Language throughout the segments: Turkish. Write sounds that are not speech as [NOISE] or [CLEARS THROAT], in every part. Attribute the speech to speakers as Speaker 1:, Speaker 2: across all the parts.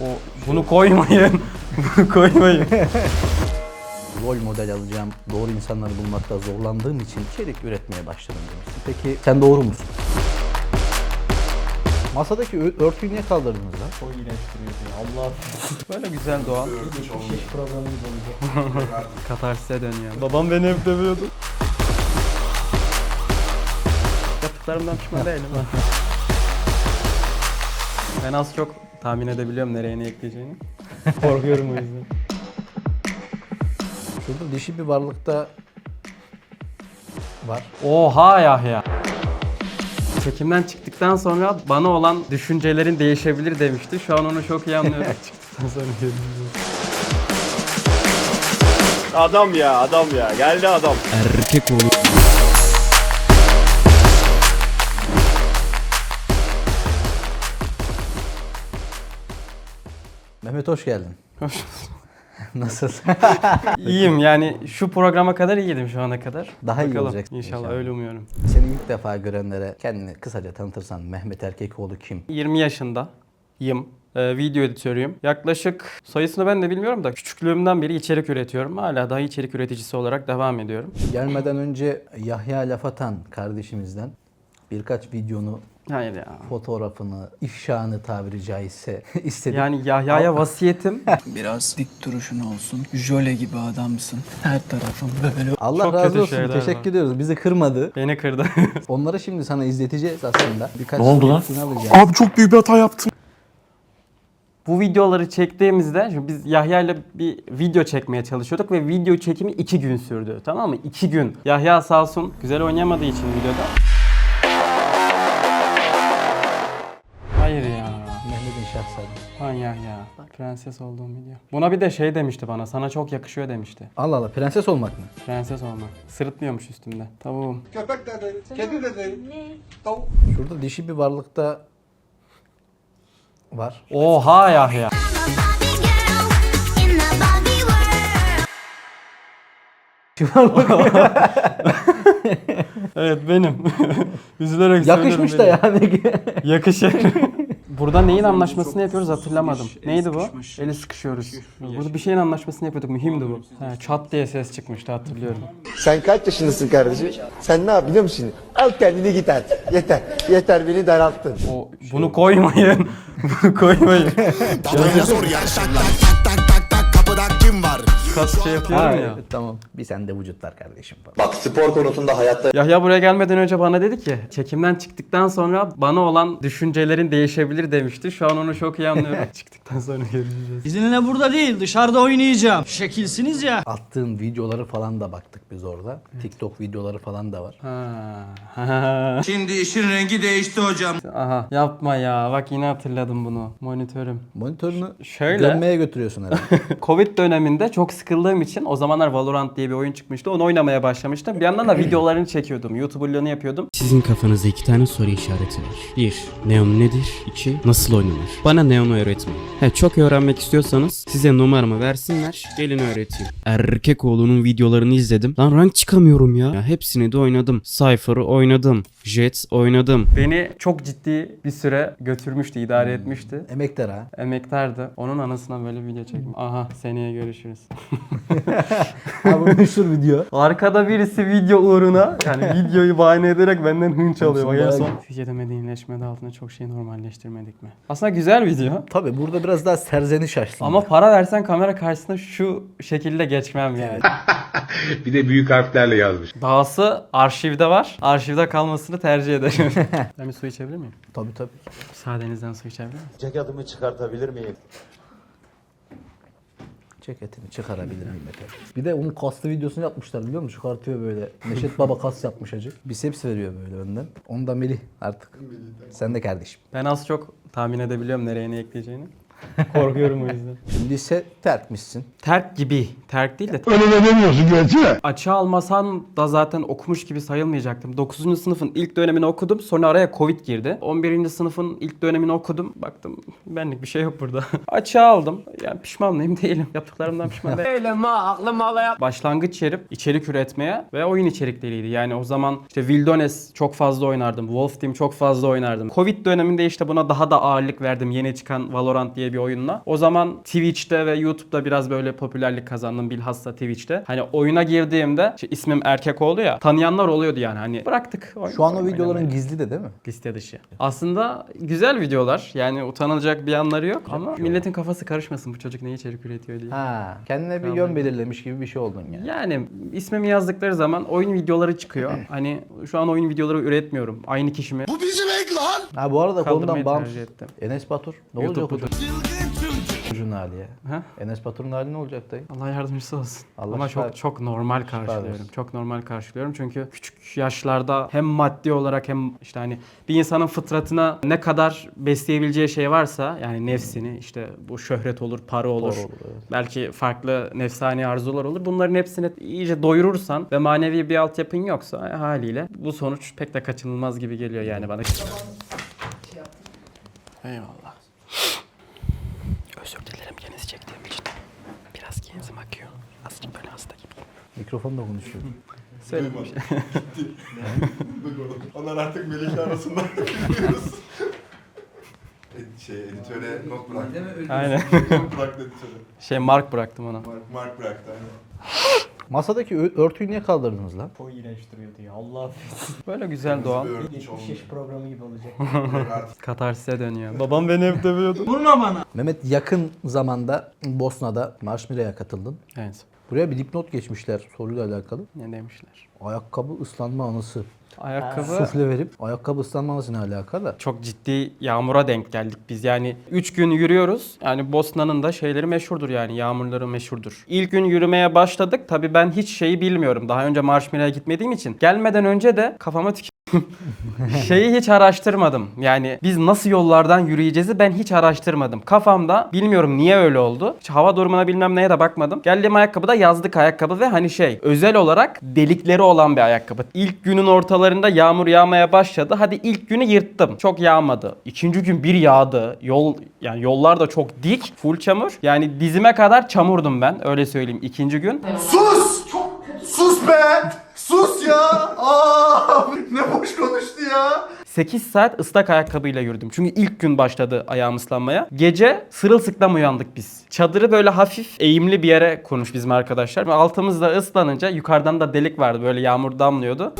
Speaker 1: O bunu koymayın. [LAUGHS] bunu koymayın.
Speaker 2: Rol model alacağım, doğru insanları bulmakta zorlandığım için içerik üretmeye başladım demiştin. Peki sen doğru musun? Masadaki ö- örtüyü niye kaldırdınız lan?
Speaker 1: Duruyordu ya. Allah. Böyle güzel doğal. Şiş programımız olacak. [LAUGHS] Katarsis'e dönüyor. Babam beni hep dövüyordu. Yaptıklarımdan pişman değilim. ben az çok tahmin edebiliyorum nereye ne ekleyeceğini. [LAUGHS] Korkuyorum o yüzden.
Speaker 2: Şurada dişi bir varlıkta var.
Speaker 1: Oha Yahya. Çekimden çıktıktan sonra bana olan düşüncelerin değişebilir demişti. Şu an onu çok iyi anlıyorum. [LAUGHS] çıktıktan sonra.
Speaker 3: Adam ya adam ya geldi adam.
Speaker 1: Erkek oğlu.
Speaker 2: Mehmet hoş geldin. [LAUGHS] Nasılsın? [LAUGHS]
Speaker 1: İyiyim yani şu programa kadar iyiydim şu ana kadar.
Speaker 2: Daha iyi
Speaker 1: Bakalım.
Speaker 2: olacaksın
Speaker 1: İnşallah,
Speaker 2: inşallah.
Speaker 1: öyle umuyorum.
Speaker 2: Seni ilk defa görenlere kendini kısaca tanıtırsan Mehmet Erkekoğlu kim?
Speaker 1: 20 yaşındayım. Ee, video editörüyüm. Yaklaşık sayısını ben de bilmiyorum da küçüklüğümden beri içerik üretiyorum. Hala daha içerik üreticisi olarak devam ediyorum.
Speaker 2: Gelmeden önce Yahya Lafatan kardeşimizden birkaç videonu,
Speaker 1: Hayır ya.
Speaker 2: fotoğrafını, ifşanı tabiri caizse [LAUGHS] istedim.
Speaker 1: Yani Yahya'ya vasiyetim [LAUGHS]
Speaker 4: Biraz dik duruşun olsun. Jöle gibi adamsın. Her tarafın böyle.
Speaker 2: Allah
Speaker 1: çok
Speaker 2: razı olsun.
Speaker 1: şeyler
Speaker 2: Teşekkür
Speaker 1: var.
Speaker 2: ediyoruz. Bizi kırmadı.
Speaker 1: beni kırdı. [LAUGHS]
Speaker 2: Onları şimdi sana izleteceğiz aslında. Birkaç
Speaker 5: Ne oldu lan?
Speaker 2: alacağız.
Speaker 5: Abi çok büyük bir hata yaptım.
Speaker 1: Bu videoları çektiğimizde şimdi biz Yahya ile bir video çekmeye çalışıyorduk ve video çekimi iki gün sürdü. Tamam mı? İki gün. Yahya sağ olsun güzel oynayamadığı için videoda. Lan Yahya. Prenses olduğum video. Buna bir de şey demişti bana. Sana çok yakışıyor demişti.
Speaker 2: Allah Allah prenses olmak mı?
Speaker 1: Prenses olmak. Sırıtmıyormuş üstümde. Tavuğum.
Speaker 6: Köpek de değil, kedi de değil, tavuk.
Speaker 2: Şurada dişi bir varlıkta var.
Speaker 1: Oha Yahya. [LAUGHS] Evet benim. [LAUGHS] Üzülerek
Speaker 2: Yakışmış da
Speaker 1: söylüyorum
Speaker 2: yani.
Speaker 1: benim. Yakışır. [LAUGHS] Burada neyin anlaşmasını yapıyoruz hatırlamadım. Neydi bu? Eli sıkışıyoruz. Burada bir şeyin anlaşmasını yapıyorduk. Mühimdi bu. Ha, çat diye ses çıkmıştı hatırlıyorum.
Speaker 6: Sen kaç yaşındasın kardeşim? Sen ne yap biliyor musun? Al kendini git artık. Yeter. Yeter beni daralttın.
Speaker 1: O bunu koymayın. [LAUGHS] bunu koymayın.
Speaker 7: Babaya sor tak tak tak tak tak kapıda kim var?
Speaker 1: Kas şey yapıyorum
Speaker 2: Ha,
Speaker 1: ya.
Speaker 2: evet, tamam. Bir sende vücutlar kardeşim falan.
Speaker 6: Bak spor konusunda hayatta
Speaker 1: Yahya buraya gelmeden önce bana dedi ki çekimden çıktıktan sonra bana olan düşüncelerin değişebilir demişti. Şu an onu çok iyi anlıyorum. [LAUGHS] çıktıktan sonra göreceğiz.
Speaker 4: İzinle burada değil dışarıda oynayacağım. Şekilsiniz ya.
Speaker 2: Attığın videoları falan da baktık biz orada. TikTok videoları falan da var.
Speaker 1: Ha. [LAUGHS]
Speaker 7: Şimdi işin rengi değişti hocam.
Speaker 1: Aha yapma ya bak yine hatırladım bunu monitörüm.
Speaker 2: Monitörünü
Speaker 1: Şöyle.
Speaker 2: gömmeye götürüyorsun herhalde. [LAUGHS]
Speaker 1: Covid döneminde çok sıkıldığım için o zamanlar Valorant diye bir oyun çıkmıştı. Onu oynamaya başlamıştım. Bir yandan da videolarını çekiyordum. YouTuber'lığını yapıyordum.
Speaker 8: Sizin kafanızda iki tane soru işareti var. 1. Neon nedir? 2. Nasıl oynanır? Bana Neon'u öğretmeyin. He, çok öğrenmek istiyorsanız size numaramı versinler. Gelin öğreteyim. Erkek oğlunun videolarını izledim. Lan rank çıkamıyorum ya. ya hepsini de oynadım. Cypher'ı oynadım. Jet oynadım.
Speaker 1: Beni çok ciddi bir süre götürmüştü, idare etmişti.
Speaker 2: Emektar ha.
Speaker 1: Emektardı. Onun anısına böyle video çektim. Aha seneye görüşürüz. [LAUGHS]
Speaker 2: Ha bu meşhur video.
Speaker 1: Arkada birisi video uğruna yani [LAUGHS] videoyu bahane ederek benden hınç alıyor. Bak en son. Türkiye'de medeniyleşmede altında çok şey normalleştirmedik mi? Aslında güzel video.
Speaker 2: Tabi burada biraz daha serzeniş açtın.
Speaker 1: Ama para versen kamera karşısında şu şekilde geçmem yani. [LAUGHS]
Speaker 5: Bir de büyük harflerle yazmış.
Speaker 1: Dahası arşivde var. Arşivde kalmasını tercih ederim. ben bir su içebilir miyim?
Speaker 2: Tabii tabii.
Speaker 1: Müsaadenizden su içebilir miyim?
Speaker 6: ceketimi çıkartabilir miyim?
Speaker 2: Ceketini çıkarabilir miyim efendim? Bir de onun kaslı videosunu yapmışlar biliyor musun? Çıkartıyor böyle. Neşet Baba kas yapmış acı. Biceps veriyor böyle önden. Onu da Melih artık. Sen de kardeşim.
Speaker 1: Ben az çok tahmin edebiliyorum nereye ne ekleyeceğini. [LAUGHS] Korkuyorum o yüzden.
Speaker 2: Lise terkmişsin.
Speaker 1: Terk gibi. Terk değil de. Öyle de demiyorsun gerçi Açığa almasan da zaten okumuş gibi sayılmayacaktım. 9. sınıfın ilk dönemini okudum. Sonra araya Covid girdi. 11. sınıfın ilk dönemini okudum. Baktım benlik bir şey yok burada. [LAUGHS] Açığa aldım. Yani pişman mıyım değilim. Yaptıklarımdan pişman değilim. [LAUGHS] Eyleme aklım Başlangıç yerim içerik üretmeye ve oyun içerikleriydi. Yani o zaman işte Wildones çok fazla oynardım. Wolf Team çok fazla oynardım. Covid döneminde işte buna daha da ağırlık verdim. Yeni çıkan Valorant diye bir oyunla. O zaman Twitch'te ve YouTube'da biraz böyle popülerlik kazandım bilhassa Twitch'te. Hani oyuna girdiğimde işte ismim erkek oldu ya tanıyanlar oluyordu yani hani bıraktık.
Speaker 2: Şu an o
Speaker 1: oynamayı.
Speaker 2: videoların gizli de değil mi?
Speaker 1: liste dışı. Aslında güzel videolar. Yani utanılacak bir yanları yok ama milletin kafası karışmasın bu çocuk ne içerik üretiyor diye.
Speaker 2: Ha, kendine bir yön belirlemiş gibi bir şey oldun yani.
Speaker 1: Yani ismimi yazdıkları zaman oyun videoları çıkıyor. [CLEARS THROAT] Hani şu an oyun videoları üretmiyorum. Aynı kişimi
Speaker 7: Bu bizim ek lan.
Speaker 2: Ha bu arada konudan
Speaker 1: kaldırmayı
Speaker 2: bağımsız.
Speaker 1: tercih ettim.
Speaker 2: Enes Batur. Ne
Speaker 1: YouTube
Speaker 2: olacak
Speaker 1: budur.
Speaker 2: hocam? Çocuğun hali ya.
Speaker 1: Ha?
Speaker 2: Enes Batur'un hali ne olacak dayı?
Speaker 1: Allah yardımcısı olsun.
Speaker 2: Allah
Speaker 1: Ama
Speaker 2: şifa-
Speaker 1: çok çok normal karşılıyorum.
Speaker 2: versin.
Speaker 1: Çok normal karşılıyorum çünkü küçük yaşlarda hem maddi olarak hem işte hani bir insanın fıtratına ne kadar besleyebileceği şey varsa yani nefsini işte bu şöhret olur, para olur.
Speaker 2: Para olur, evet.
Speaker 1: Belki farklı nefsani arzular olur. Bunların hepsini iyice doyurursan ve manevi bir altyapın yoksa haliyle bu sonuç pek de kaçınılmaz gibi geliyor yani bana. Eyvallah.
Speaker 2: Mikrofonla konuşuyor.
Speaker 1: Söyle bir şey.
Speaker 9: Onlar artık Melih arasında biliyoruz. şey editöre not bıraktı.
Speaker 1: Aynen.
Speaker 9: not bıraktı editöre.
Speaker 1: Şey mark bıraktım ona.
Speaker 9: Mark, Mark bıraktı aynen.
Speaker 2: Masadaki örtüyü niye kaldırdınız lan?
Speaker 10: O iğrenç duruyordu ya. Allah affetsin. [LAUGHS]
Speaker 1: Böyle güzel doğal.
Speaker 9: Bir örgü
Speaker 10: 70 yaş programı gibi olacak. [LAUGHS]
Speaker 1: Katarsis'e dönüyor. Babam beni hep dövüyordu.
Speaker 2: Mehmet yakın zamanda Bosna'da Marşmire'ye katıldın.
Speaker 1: Evet.
Speaker 2: Buraya bir dipnot geçmişler soruyla alakalı.
Speaker 1: Ne demişler?
Speaker 2: Ayakkabı ıslanma anısı.
Speaker 1: Ayakkabı
Speaker 2: Sufle verip ayakkabı ıslanma anısı ne alakalı?
Speaker 1: çok ciddi yağmura denk geldik biz. Yani 3 gün yürüyoruz. Yani Bosna'nın da şeyleri meşhurdur yani yağmurları meşhurdur. İlk gün yürümeye başladık. Tabii ben hiç şeyi bilmiyorum. Daha önce Marşmire'ye gitmediğim için. Gelmeden önce de kafama tük [LAUGHS] Şeyi hiç araştırmadım. Yani biz nasıl yollardan yürüyeceğizi ben hiç araştırmadım. Kafamda bilmiyorum niye öyle oldu. Hiç hava durumuna bilmem neye de bakmadım. Geldiğim ayakkabı da yazlık ayakkabı ve hani şey özel olarak delikleri olan bir ayakkabı. İlk günün ortalarında yağmur yağmaya başladı. Hadi ilk günü yırttım. Çok yağmadı. İkinci gün bir yağdı. Yol yani yollar da çok dik. Full çamur. Yani dizime kadar çamurdum ben. Öyle söyleyeyim ikinci gün.
Speaker 9: Sus! Sus be! Sus ya! Aa! [LAUGHS] Ne boş konuştu ya!
Speaker 1: 8 saat ıslak ayakkabıyla yürüdüm. Çünkü ilk gün başladı ayağım ıslanmaya. Gece sırılsıklam uyandık biz. Çadırı böyle hafif eğimli bir yere kurmuş bizim arkadaşlar. Ve altımızda ıslanınca yukarıdan da delik vardı böyle yağmur damlıyordu.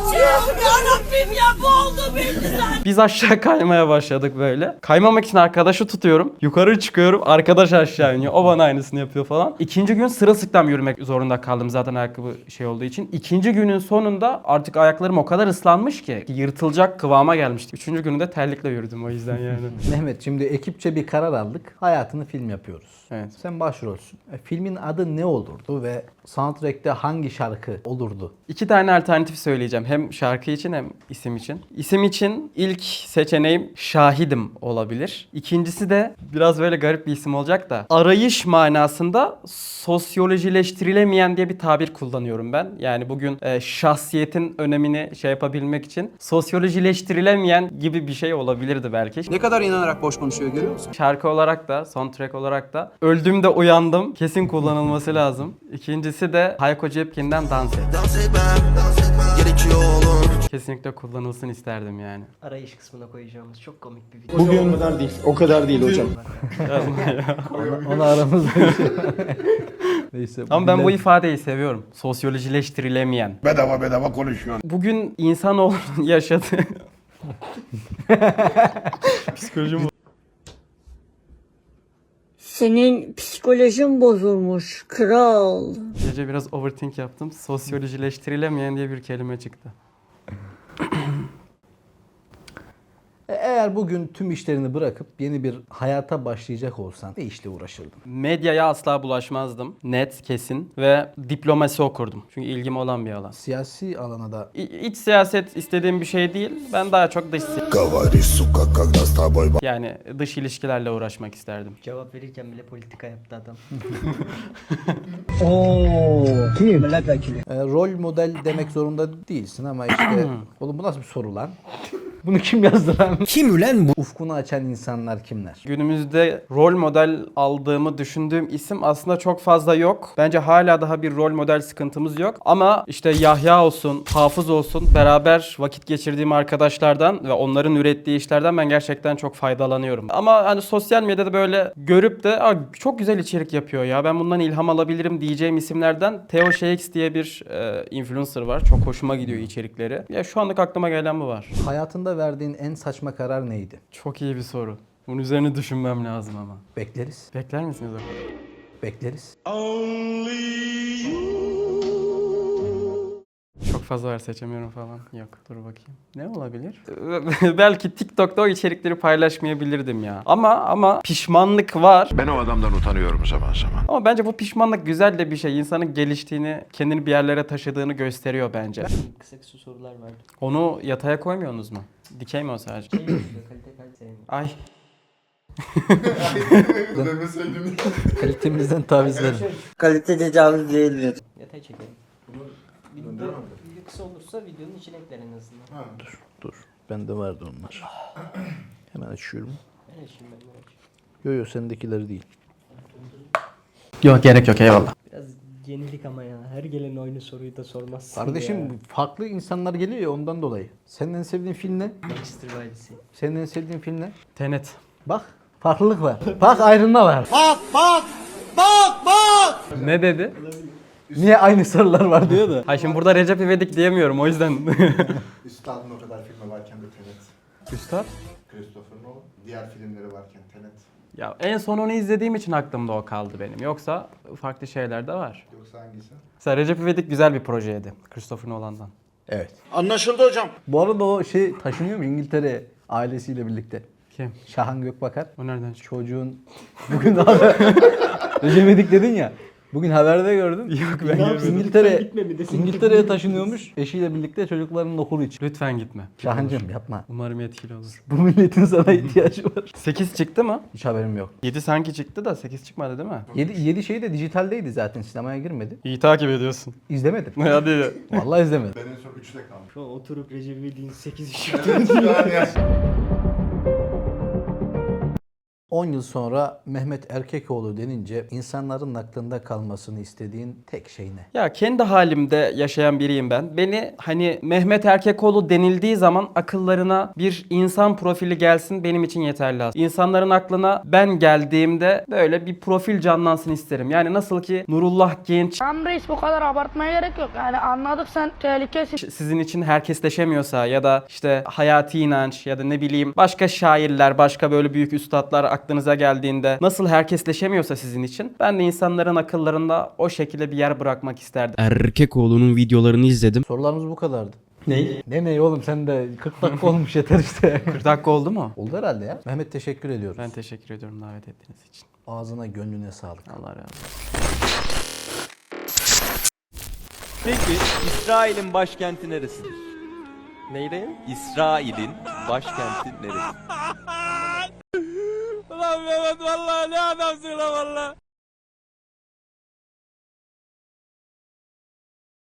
Speaker 1: Biz aşağı kaymaya başladık böyle. Kaymamak için arkadaşı tutuyorum. Yukarı çıkıyorum. Arkadaş aşağı iniyor. O bana aynısını yapıyor falan. İkinci gün sırılsıklam yürümek zorunda kaldım zaten ayakkabı şey olduğu için. İkinci günün sonunda artık ayaklarım o kadar ıslanmış ki yırtılacak kıvama gelmişti. Üçüncü günü de terlikle yürüdüm o yüzden yani. [LAUGHS]
Speaker 2: Mehmet şimdi ekipçe bir karar aldık. Hayatını film yapıyoruz.
Speaker 1: Evet.
Speaker 2: Sen başrolsün. E, filmin adı ne olurdu ve soundtrack'te hangi şarkı olurdu?
Speaker 1: İki tane alternatif söyleyeceğim. Hem şarkı için hem isim için. İsim için ilk seçeneğim Şahidim olabilir. İkincisi de biraz böyle garip bir isim olacak da arayış manasında sosyolojileştirilemeyen diye bir tabir kullanıyorum ben. Yani bugün e, şahsiyetin önemini şey yapabilmek için sosyolojileştirilemeyen gibi bir şey olabilirdi belki.
Speaker 10: Ne kadar inanarak boş konuşuyor görüyor musun?
Speaker 1: Şarkı olarak da, soundtrack olarak da öldüğümde uyandım. Kesin kullanılması lazım. İkincisi de Hayko Cepkin'den Dans Et.
Speaker 7: Dans etmem, dans etmem gerekiyor oğlum.
Speaker 1: Kesinlikle kullanılsın isterdim yani.
Speaker 10: Arayış kısmına koyacağımız çok komik bir video.
Speaker 3: Bugün o kadar değil. O kadar değil hocam. [LAUGHS]
Speaker 2: Onu, aramızda. Neyse.
Speaker 1: Ama ben bu ifadeyi seviyorum. Sosyolojileştirilemeyen.
Speaker 7: Bedava bedava konuşuyor.
Speaker 1: Bugün insanoğlunun [LAUGHS] yaşadığı... [LAUGHS] Psikolojim
Speaker 11: Senin psikolojin bozulmuş kral.
Speaker 1: Gece biraz overthink yaptım. Sosyolojileştirilemeyen diye bir kelime çıktı.
Speaker 2: E, e, eğer bugün tüm işlerini bırakıp yeni bir hayata başlayacak olsan ne işle uğraşırdın?
Speaker 1: Medyaya asla bulaşmazdım. Net, kesin ve diplomasi okurdum. Çünkü ilgim olan bir alan.
Speaker 2: Siyasi alana da...
Speaker 1: İ- iç siyaset istediğim bir şey değil. Ben daha çok dış si- Yani dış ilişkilerle uğraşmak isterdim.
Speaker 10: Cevap verirken bile politika yaptı adam. [LAUGHS] [LAUGHS] Oo, kim? Milletvekili.
Speaker 2: E, rol model demek zorunda değilsin ama işte... [CLEARS THROAT] Oğlum bu nasıl bir soru lan? [LAUGHS] Bunu kim yazdı lan? [LAUGHS]
Speaker 7: Kim ülen bu?
Speaker 2: Ufkunu açan insanlar kimler?
Speaker 1: Günümüzde rol model aldığımı düşündüğüm isim aslında çok fazla yok. Bence hala daha bir rol model sıkıntımız yok. Ama işte Yahya olsun, Hafız olsun beraber vakit geçirdiğim arkadaşlardan ve onların ürettiği işlerden ben gerçekten çok faydalanıyorum. Ama hani sosyal medyada böyle görüp de "Aa, çok güzel içerik yapıyor ya ben bundan ilham alabilirim diyeceğim isimlerden Theo Shakes diye bir e, influencer var. Çok hoşuma gidiyor içerikleri. Ya şu anlık aklıma gelen bu var.
Speaker 2: Hayatında verdiğin en saçma karar neydi?
Speaker 1: Çok iyi bir soru. Bunun üzerine düşünmem lazım ama.
Speaker 2: Bekleriz.
Speaker 1: Bekler misiniz o
Speaker 2: Bekleriz.
Speaker 1: Çok fazla var seçemiyorum falan. Yok dur bakayım. Ne olabilir? [LAUGHS] Belki TikTok'ta o içerikleri paylaşmayabilirdim ya. Ama ama pişmanlık var.
Speaker 7: Ben o adamdan utanıyorum zaman zaman.
Speaker 1: Ama bence bu pişmanlık güzel de bir şey. İnsanın geliştiğini, kendini bir yerlere taşıdığını gösteriyor bence.
Speaker 10: Kısa kısa sorular verdim.
Speaker 1: Onu yataya koymuyorsunuz mu? Dikey mi o sadece?
Speaker 10: Şey.
Speaker 1: Ay. [LAUGHS]
Speaker 9: Demeseydin.
Speaker 2: Kalitemizden taviz verin.
Speaker 11: Kalite tecavüz değildir.
Speaker 10: Yatay çekelim. Bunu video, kısa olursa videonun içine ekler en azından.
Speaker 2: Dur. Bende vardı onlar. [CLEARS THROAT] Hemen açıyorum.
Speaker 10: Evet şimdi ben de açayım.
Speaker 2: Yo yo sendekileri değil.
Speaker 1: Yok gerek yok eyvallah.
Speaker 10: Biraz yenilik ama ya. Her gelen aynı soruyu da sormazsın
Speaker 2: Kardeşim
Speaker 10: ya.
Speaker 2: farklı insanlar geliyor ya ondan dolayı. Senin en sevdiğin film ne?
Speaker 10: The Sea.
Speaker 2: Senin en sevdiğin film ne?
Speaker 1: Tenet.
Speaker 2: Bak farklılık var. Bak ayrılma var.
Speaker 1: Ne dedi?
Speaker 2: Niye aynı sorular var diyor da.
Speaker 1: Ay şimdi burada Recep İvedik diyemiyorum o yüzden. [LAUGHS]
Speaker 9: Üstadın o kadar filmi varken de Tenet.
Speaker 1: Üstad?
Speaker 9: Christopher Nolan. Diğer filmleri varken Tenet.
Speaker 1: Ya en son onu izlediğim için aklımda o kaldı benim. Yoksa farklı şeyler de var.
Speaker 9: Yoksa hangisi?
Speaker 1: Mesela Recep İvedik güzel bir projeydi. Christopher Nolan'dan.
Speaker 2: Evet.
Speaker 7: Anlaşıldı hocam.
Speaker 2: Bu arada o şey taşınıyor mu İngiltere ailesiyle birlikte?
Speaker 1: Kim?
Speaker 2: Şahan Gökbakar.
Speaker 1: O nereden?
Speaker 2: Çocuğun [LAUGHS] bugün haber [LAUGHS] Recep İvedik dedin ya. Bugün haberde gördüm. Yok
Speaker 1: ben görmedim.
Speaker 2: İngiltere İngiltere'ye taşınıyormuş eşiyle birlikte çocuklarının okulu için.
Speaker 1: Lütfen gitme.
Speaker 2: Şahancığım yapma.
Speaker 1: Umarım etkili olur.
Speaker 2: Bu milletin sana ihtiyacı var. [LAUGHS]
Speaker 1: 8 çıktı mı?
Speaker 2: Hiç haberim yok.
Speaker 1: 7 sanki çıktı da 8 çıkmadı değil mi?
Speaker 2: 7, 7 şey de dijitaldeydi zaten sinemaya girmedi.
Speaker 1: İyi takip ediyorsun.
Speaker 2: İzlemedim. [LAUGHS]
Speaker 1: Hadi.
Speaker 2: Vallahi izlemedim.
Speaker 9: Ben en son 3'te kalmış.
Speaker 10: Şu an oturup Recep İvedik'in 8 işi
Speaker 9: yani
Speaker 2: 10 yıl sonra Mehmet Erkekoğlu denince insanların aklında kalmasını istediğin tek şey ne?
Speaker 1: Ya kendi halimde yaşayan biriyim ben. Beni hani Mehmet Erkekoğlu denildiği zaman akıllarına bir insan profili gelsin benim için yeterli aslında. İnsanların aklına ben geldiğimde böyle bir profil canlansın isterim. Yani nasıl ki Nurullah Genç
Speaker 11: Tam reis bu kadar abartmaya gerek yok. Yani anladık sen tehlikesin.
Speaker 1: sizin için herkesleşemiyorsa ya da işte hayati inanç ya da ne bileyim başka şairler, başka böyle büyük üstadlar aklınıza geldiğinde nasıl herkesleşemiyorsa sizin için ben de insanların akıllarında o şekilde bir yer bırakmak isterdim.
Speaker 8: Erkekoğlu'nun videolarını izledim.
Speaker 2: Sorularımız bu kadardı.
Speaker 1: Ney?
Speaker 2: Ne ne oğlum sen de 40 dakika olmuş yeter işte. [LAUGHS]
Speaker 1: 40 dakika oldu mu?
Speaker 2: Oldu herhalde ya. Mehmet teşekkür ediyoruz.
Speaker 1: Ben teşekkür ediyorum davet ettiğiniz için.
Speaker 2: Ağzına gönlüne sağlık.
Speaker 1: Allah razı olsun.
Speaker 12: Peki İsrail'in başkenti neresidir? Neydi? İsrail'in başkenti neresi? Ulan Mehmet vallahi ne adamsın lan valla.